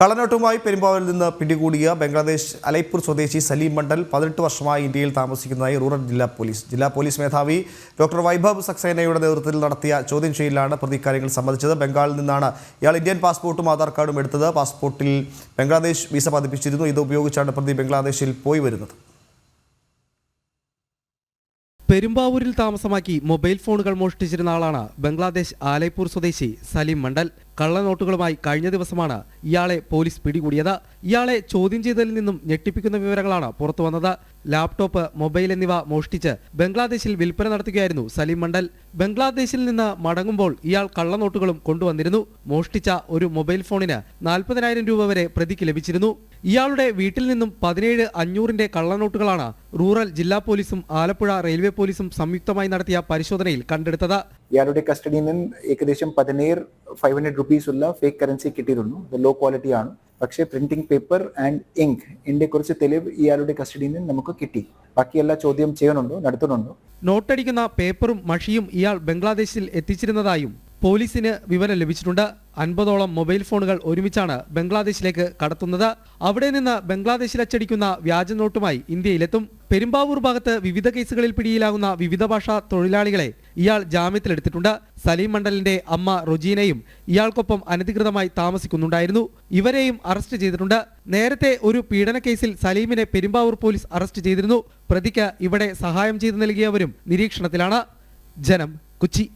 കള്ളനോട്ടുമായി പെരുമ്പാവിൽ നിന്ന് പിടികൂടിയ ബംഗ്ലാദേശ് അലൈപ്പൂർ സ്വദേശി സലീം മണ്ഡൽ പതിനെട്ട് വർഷമായി ഇന്ത്യയിൽ താമസിക്കുന്നതായി റൂറൽ ജില്ലാ പോലീസ്. ജില്ലാ പോലീസ് മേധാവി ഡോക്ടർ വൈഭവ് സക്സേനയുടെ നേതൃത്വത്തിൽ നടത്തിയ ചോദ്യം ചെയ്യലിലാണ് പ്രതി കാര്യങ്ങൾ സംബന്ധിച്ചത്. ബംഗാളിൽ നിന്നാണ് ഇയാൾ ഇന്ത്യൻ പാസ്പോർട്ടും ആധാർ കാർഡും എടുത്തത്. പാസ്പോർട്ടിൽ ബംഗ്ലാദേശ് വിസ പതിപ്പിച്ചിരുന്നു. ഇത് ഉപയോഗിച്ചാണ് പ്രതി ബംഗ്ലാദേശിൽ പോയി വരുന്നത്. പെരുമ്പാവൂരിൽ താമസമാക്കി മൊബൈൽ ഫോണുകൾ മോഷ്ടിച്ചിരുന്ന ആളാണ് ബംഗ്ലാദേശ് ആലൈപ്പൂർ സ്വദേശി സലീം മണ്ഡൽ. കള്ളനോട്ടുകളുമായി കഴിഞ്ഞ ദിവസമാണ് ഇയാളെ പോലീസ് പിടികൂടിയത്. ഇയാളെ ചോദ്യം ചെയ്തതിൽ നിന്നും ഞെട്ടിപ്പിക്കുന്ന വിവരങ്ങളാണ് പുറത്തുവന്നത് ലാപ്ടോപ്പ് മൊബൈൽ എന്നിവ മോഷ്ടിച്ച് ബംഗ്ലാദേശിൽ വിൽപ്പന നടത്തുകയായിരുന്നു സലീം മണ്ഡൽ. ബംഗ്ലാദേശിൽ നിന്ന് മടങ്ങുമ്പോൾ ഇയാൾ കള്ളനോട്ടുകളും കൊണ്ടുവന്നിരുന്നു. മോഷ്ടിച്ച ഒരു മൊബൈൽ ഫോണിന് നാൽപ്പതിനായിരം രൂപ വരെ പ്രതിക്ക് ലഭിച്ചിരുന്നു. ഇയാളുടെ വീട്ടിൽ നിന്നും പതിനേഴ് അഞ്ഞൂറിന്റെ കള്ളനോട്ടുകളാണ് റൂറൽ ജില്ലാ പോലീസും ആലപ്പുഴ റെയിൽവേ പോലീസും സംയുക്തമായി നടത്തിയ പരിശോധനയിൽ കണ്ടെടുത്തത്. ഇയാളുടെ കസ്റ്റഡിയിൽ നിന്ന് ഏകദേശം പതിനേഴ് ഫൈവ് ഹൺഡ്രഡ് റുപ്പീസ് ഉള്ള ഫേക്ക് കറൻസി കിട്ടിയിരുന്നു. അത് ലോ ക്വാളിറ്റി ആണ്. പക്ഷേ പ്രിന്റിംഗ് പേപ്പർ ആൻഡ് ഇങ്ക് ഇതിന്റെ കുറച്ച് തെളിവ് ഇയാളുടെ കസ്റ്റഡിയിൽ നിന്ന് നമുക്ക് കിട്ടി. ബാക്കിയെല്ലാം ചോദ്യം ചെയ്യണുണ്ടോ? നടത്തുന്നുണ്ടോ? നോട്ടടിക്കുന്ന പേപ്പറും മഷിയും ഇയാൾ ബംഗ്ലാദേശിൽ എത്തിച്ചിരുന്നതായും പോലീസിന് വിവരം ലഭിച്ചിട്ടുണ്ട്. അൻപതോളം മൊബൈൽ ഫോണുകൾ ഒരുമിച്ചാണ് ബംഗ്ലാദേശിലേക്ക് കടത്തുന്നത്. അവിടെ നിന്ന് ബംഗ്ലാദേശിൽ അച്ചടിക്കുന്ന വ്യാജ നോട്ടുമായി ഇന്ത്യയിലെത്തും. പെരുമ്പാവൂർ ഭാഗത്ത് വിവിധ കേസുകളിൽ പിടിയിലാകുന്ന വിവിധ ഭാഷാ തൊഴിലാളികളെ ഇയാൾ ജാമ്യത്തിലെടുത്തിട്ടുണ്ട്. സലീം മണ്ഡലിന്റെ അമ്മ റൊജീനയും ഇയാൾക്കൊപ്പം അനധികൃതമായി താമസിക്കുന്നുണ്ടായിരുന്നു. ഇവരെയും അറസ്റ്റ് ചെയ്തിട്ടുണ്ട്. നേരത്തെ ഒരു പീഡന കേസിൽ സലീമിനെ പെരുമ്പാവൂർ പോലീസ് അറസ്റ്റ് ചെയ്തിരുന്നു. പ്രതിക്ക് ഇവിടെ സഹായം ചെയ്തു നൽകിയവരും നിരീക്ഷണത്തിലാണ്. ജനം കൊച്ചി.